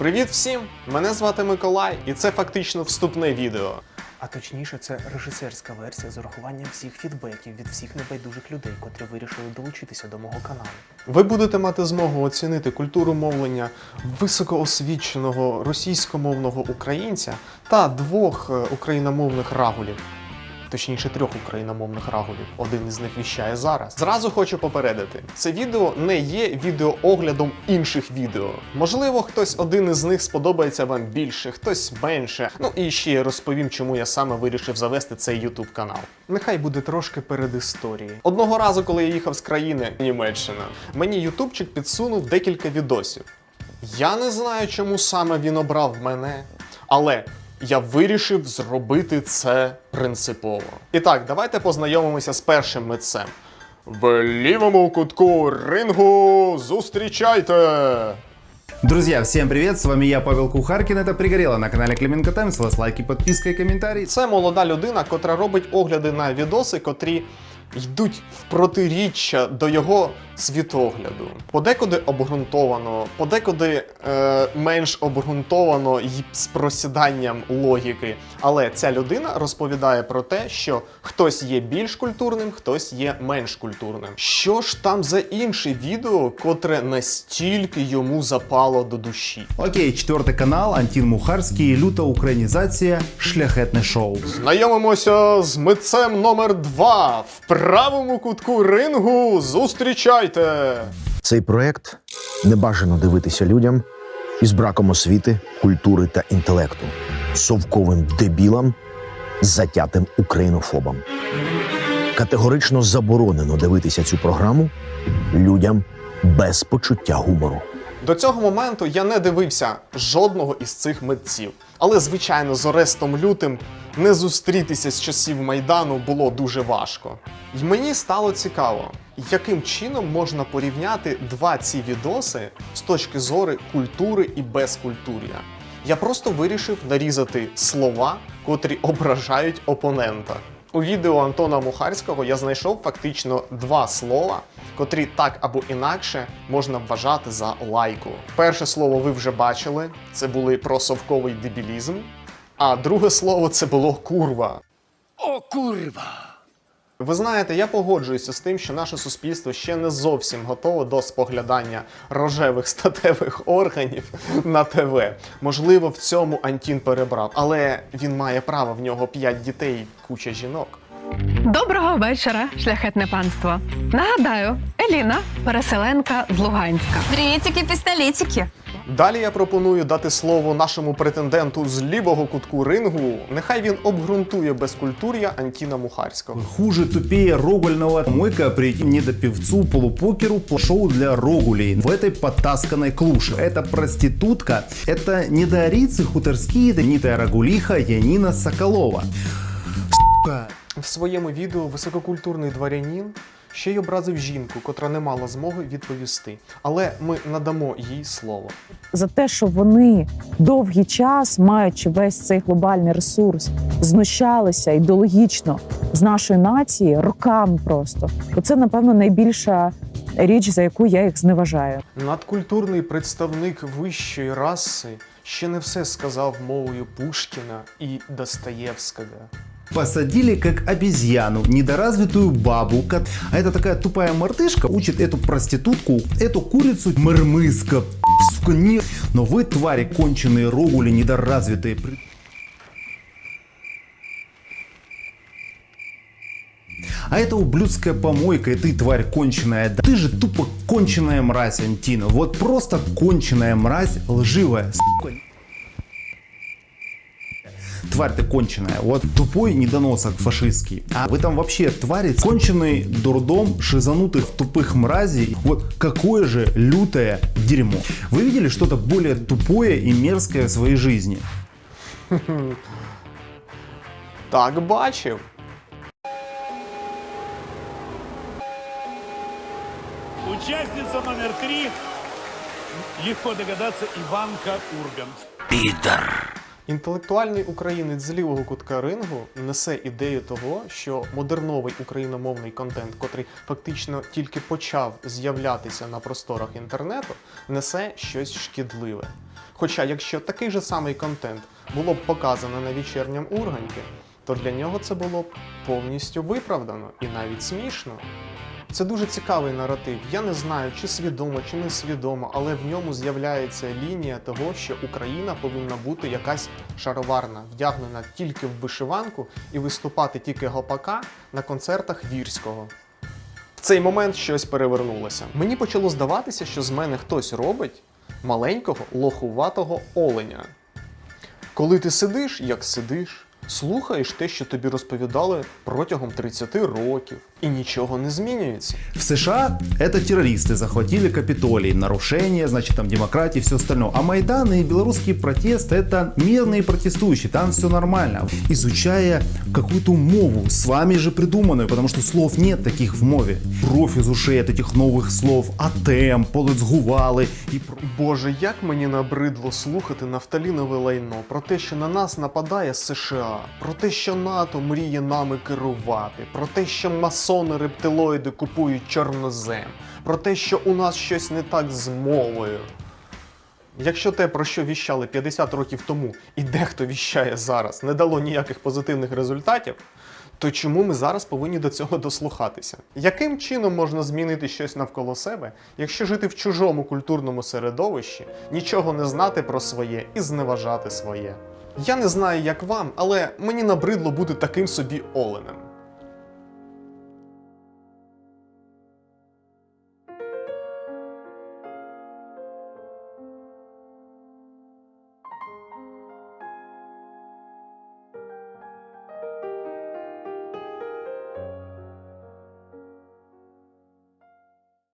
Привіт всім! Мене звати Миколай, і це фактично вступне відео. А точніше, це режисерська версія з урахуванням всіх фідбеків від всіх небайдужих людей, котрі вирішили долучитися до мого каналу. Ви будете мати змогу оцінити культуру мовлення високоосвіченого російськомовного українця та двох е, україномовних рагулів. Точніше, трьох україномовних рагулів. Один із них віщає зараз. Зразу хочу попередити: це відео не є відеооглядом інших відео. Можливо, хтось один із них сподобається вам більше, хтось менше. Ну і ще розповім, чому я саме вирішив завести цей YouTube канал. Нехай буде трошки перед історії. Одного разу, коли я їхав з країни Німеччина, мені ютубчик підсунув декілька відосів. Я не знаю, чому саме він обрав мене, але я вирішив зробити це принципово. І так, давайте познайомимося з першим митцем. В лівому кутку рингу зустрічайте! Друзья, всем привет, с вами я, Павел Кухаркин, это «Пригорело» на канале Клименко Таймс, вас лайки, подписка и комментарий. Це молода людина, котра робить огляди на відоси, котрі йдуть в протиріччя до його світогляду. Подекуди обґрунтовано, подекуди е, менш обґрунтовано і з просіданням логіки. Але ця людина розповідає про те, що хтось є більш культурним, хтось є менш культурним. Що ж там за інше відео, котре настільки йому запало до душі? Окей, четвертый канал, Антин Мухарский, люта українізація, шляхетне шоу. Знайомимося з митцем номер 2 В правому кутку рингу зустрічайте! Цей проект не бажано дивитися людям із браком освіти, культури та інтелекту, совковим дебілам, затятим українофобам. Категорично заборонено дивитися цю програму людям без почуття гумору. До цього моменту я не дивився жодного із цих митців. Але, звичайно, з Орестом Лютим не зустрітися з часів Майдану було дуже важко. І мені стало цікаво, яким чином можна порівняти два ці відоси з точки зору культури і безкультур'я. Я просто вирішив нарізати слова, котрі ображають опонента. У відео Антона Мухарського я знайшов фактично два слова, котрі так або інакше можна вважати за лайку. Перше слово ви вже бачили, це були про совковий дебілізм, а друге слово це було курва. О, курва! Ви знаєте, я погоджуюся з тим, що наше суспільство ще не зовсім готове до споглядання рожевих статевих органів на ТВ. Можливо, в цьому Антін перебрав, але він має право, в нього п'ять дітей, і куча жінок. Доброго вечора, шляхетне панство. Нагадаю, Еліна, переселенка з Луганська. Приветики, пистолетики. Далі я пропоную дати слово нашому претенденту з лівого кутку рингу. Нехай він обґрунтує безкультур'я Антіна Мухарського. Хуже, тупее рогульного мойка прийти не до певцу, полупокеру, шоу для рогулей в этой потасканной клуше. Это проститутка, это недоарицы хуторские, нитая рагулиха Янина Соколова. Сука. В своєму відео висококультурний дворянин ще й образив жінку, котра не мала змоги відповісти. Але ми надамо їй слово. за те, що вони довгий час, маючи весь цей глобальний ресурс, знущалися ідеологічно з нашої нації роками просто. Оце, напевно, найбільша річ, за яку я їх зневажаю. Надкультурний представник вищої раси ще не все сказав мовою Пушкіна і Достоєвського. Посадили как обезьяну, недоразвитую бабу. ко- А это такая тупая мартышка учит эту проститутку, эту курицу мырмыска. Сука, не... Но вы, твари, конченые рогули, недоразвитые. А это ублюдская помойка, и ты, тварь конченая. Да Ты же тупо конченая мразь, Антина. Вот просто конченая мразь, лживая, сука. Тварь ты конченая. Вот тупой недоносок фашистский. А вы там вообще твари, конченый дурдом шизанутых тупых мразей. Вот какое же лютое дерьмо. Вы видели что-то более тупое и мерзкое в своей жизни? Так бачив. Участница номер три. Легко догадаться, Иванка Ургант. Інтелектуальний українець з лівого кутка рингу несе ідею того, що модерновий україномовний контент, котрий фактично тільки почав з'являтися на просторах інтернету, несе щось шкідливе. Хоча, якщо такий же самий контент було б показано на вечірньому Урганті, то для нього це було б повністю виправдано і навіть смішно. Це дуже цікавий наратив. Я не знаю, чи свідомо, чи не свідомо, але в ньому з'являється лінія того, що Україна повинна бути якась шароварна, вдягнена тільки в вишиванку і виступати тільки гопака на концертах вірського. В цей момент щось перевернулося. Мені почало здаватися, що з мене хтось робить маленького лохуватого оленя. Коли ти сидиш, як сидиш, слухаєш те, що тобі розповідали протягом 30 років, і нічого не змінюється. В США это террористы захватили Капитолий, нарушение, значит, там демократии, все остальное. А Майдан и белорусский протест это мирные протестующие, там все нормально. Изучая какую-то мову, с вами же придуманную, потому что слов нет таких в мове. Кровь из ушей от этих новых слов, атем, полицгували и про- Боже, як мені набридло слухати нафталінове лайно про те, що на нас нападає США, про те, що НАТО мріє нами керувати, про те, що масони рептилоїди купують чорнозем, про те, що у нас щось не так з мовою. Якщо те, про що віщали 50 років тому, і дехто віщає зараз, не дало ніяких позитивних результатів, то чому ми зараз повинні до цього дослухатися? Яким чином можна змінити щось навколо себе, якщо жити в чужому культурному середовищі, нічого не знати про своє і зневажати своє? Я не знаю, як вам, але мені набридло бути таким собі оленем.